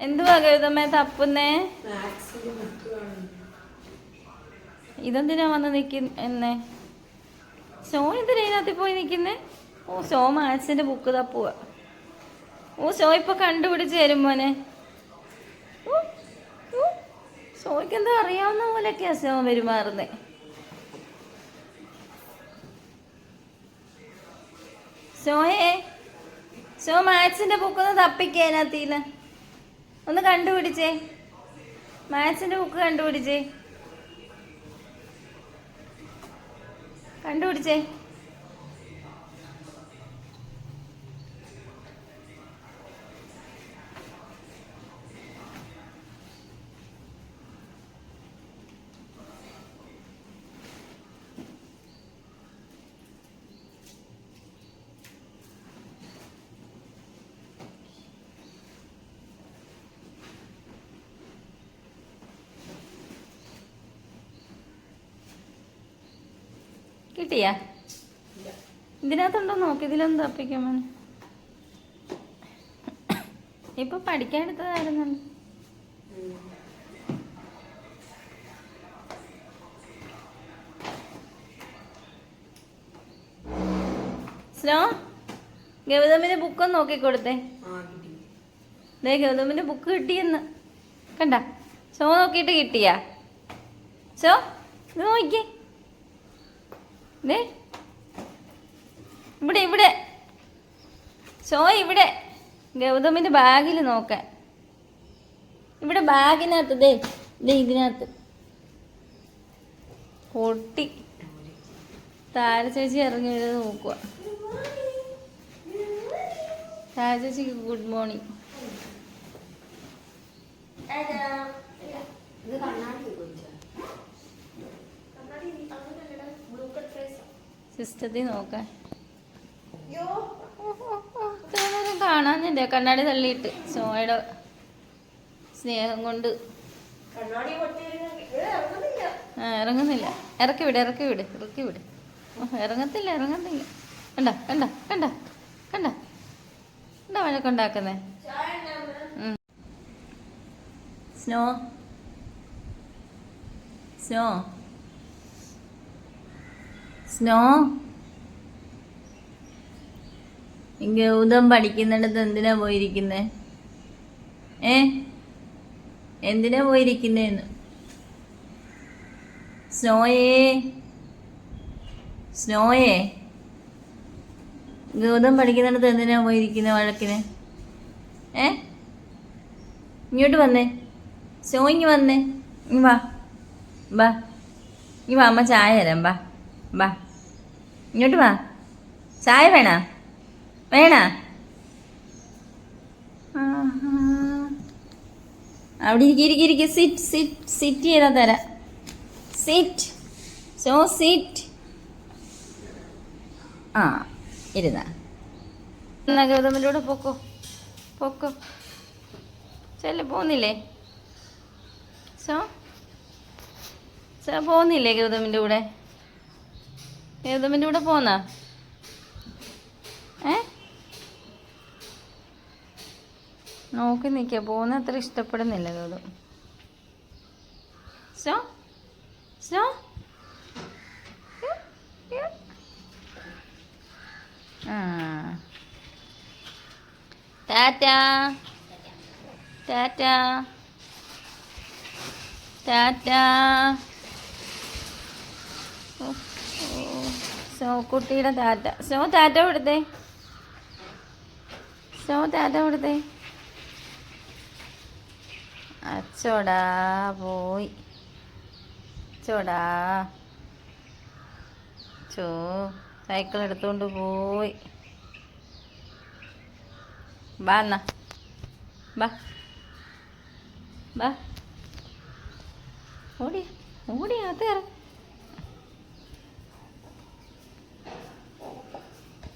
എന്തുവാ ഗൗതമേ തപ്പുന്നേ? ഇതെന്തിനാ വന്ന് നിക്കുന്നേ ഷോ എന്തിനാ ഇതിനകത്ത് പോയി നിക്കുന്നേ? ഓ ഷോ മാത്സിന്റെ ബുക്ക് തപ്പുക ഓ ഷോ ഇപ്പൊ കണ്ടുപിടിച്ച് തരും മോനെ. ഷോയ്ക്ക് എന്താ അറിയാവുന്ന പോലെയൊക്കെയാ ഷോ പെരുമാറുന്നേ. ഷോയെ ഷോ മാത്സിന്റെ ബുക്ക് ഒന്ന് തപ്പിക്കേ അതിനകത്തിന്ന് ഒന്ന് കണ്ടുപിടിച്ചേ. മാത്സിന്റെ ബുക്ക് കണ്ടുപിടിച്ചേ. കണ്ടുപിടിച്ചേ. കിട്ടിയാ? ഇതിനകത്തുണ്ടോ നോക്കി ഇതിലൊന്ന് തപ്പിക്കാൻ മോനെ. ഇപ്പൊ പഠിക്കാൻ എടുത്തതായിരുന്നു. സ്നോ ഗൗതമിന്റെ ബുക്കൊന്ന് നോക്കി കൊടുത്തേ. ആ കിട്ടി. ദേ ഗൗതമിന്റെ ബുക്ക് കിട്ടിയെന്ന്. കണ്ട. ഷോ നോക്കിയിട്ട് കിട്ടിയാ? ഷോ ഇത് നോക്കിക്കേ. ദേ ഇവിടെ ഇവിടെ. ഷോ ഇവിടെ. ഗൗതമിന്റെ ബാഗിൽ നോക്കാൻ ഇവിടെ ബാഗിനകത്ത് ദേ ദേ ഇതിനകത്ത്. പൊട്ടി. താര ചേച്ചി ഇറങ്ങി വരുന്നത് നോക്കുക താര ചേച്ചിക്ക് ഗുഡ് മോർണിംഗ് ഇത് കണ്ണാടി ചോദിച്ചാ സിസ്റ്റത്തിൽ നോക്കാൻ ഇത്രയും കാണാനില്ല? കണ്ണാടി തള്ളിയിട്ട് സോയുടെ സ്നേഹം കൊണ്ട്. ആ ഇറങ്ങുന്നില്ല. ഇറക്കി വിട് ഇറക്കി വിട് ഇറക്കി വിട്. ഇറങ്ങത്തില്ല ഇറങ്ങത്തില്ല. കണ്ട കണ്ട കണ്ട കണ്ട? കണ്ട വഴക്കുണ്ടാക്കുന്നേ ഉണ്ടാക്കുന്നേ? സ്നോ. സ്നോ. സ്നോ ഗൗതം പഠിക്കുന്നിടത്ത് എന്തിനാ പോയിരിക്കുന്നേ? ഏ? എന്തിനാ പോയിരിക്കുന്നേന്ന്? സ്നോയേ? സ്നോയേ? ഗൗതം പഠിക്കുന്നിടത്ത് എന്തിനാ പോയിരിക്കുന്നത് വഴക്കിന്? ഏ? ഇങ്ങോട്ട് വന്നേ. സ്നോ ഇങ്ങ് വന്നേ. ഇങ്ങ് വാ. വാ. ഇങ്ങ് വാ അമ്മ ചായ തരാം. വാ. വാ. ഇങ്ങോട്ട് വാ. ചായ വേണ? വേണ? അവിടെ ഇരിക്കിരിക്കിരിക്ക് ഇരിക്കും ഇരിക്കും. സിറ്റ് സിറ്റ് സിറ്റ് ചെയ്താൽ തരാം. സിറ്റ് സോ സിറ്റ് ആ ഇരുന്ന. എന്നാ ഗൗതമിലൂടെ പോക്കോ. പോക്കോ. ചെല്ല പോകുന്നില്ലേ സോ സോ പോകുന്നില്ലേ ഗൗതമിന്റെ കൂടെ? ഗൗതമിന്റെ കൂടെ പോന്നാ? ഏ? നോക്കി നിൽക്കുക പോകുന്ന അത്ര ഇഷ്ടപ്പെടുന്നില്ല Gautam so? So? Tata. Tata. Tata. ഓ, ഓ. സോ കുട്ടിയുടെ ടാറ്റ സോ ടാറ്റ കൊടുത്തേ സോ ടാറ്റ കൊടുത്തേ അച്ചോടാ പോയി. ചോടാ. ചോ സൈക്കിൾ എടുത്തുകൊണ്ട് പോയി. ബാ എന്നാ. ബാ. ബാ. ഓടിയ ഓടിയ അത് ഇറങ്ങി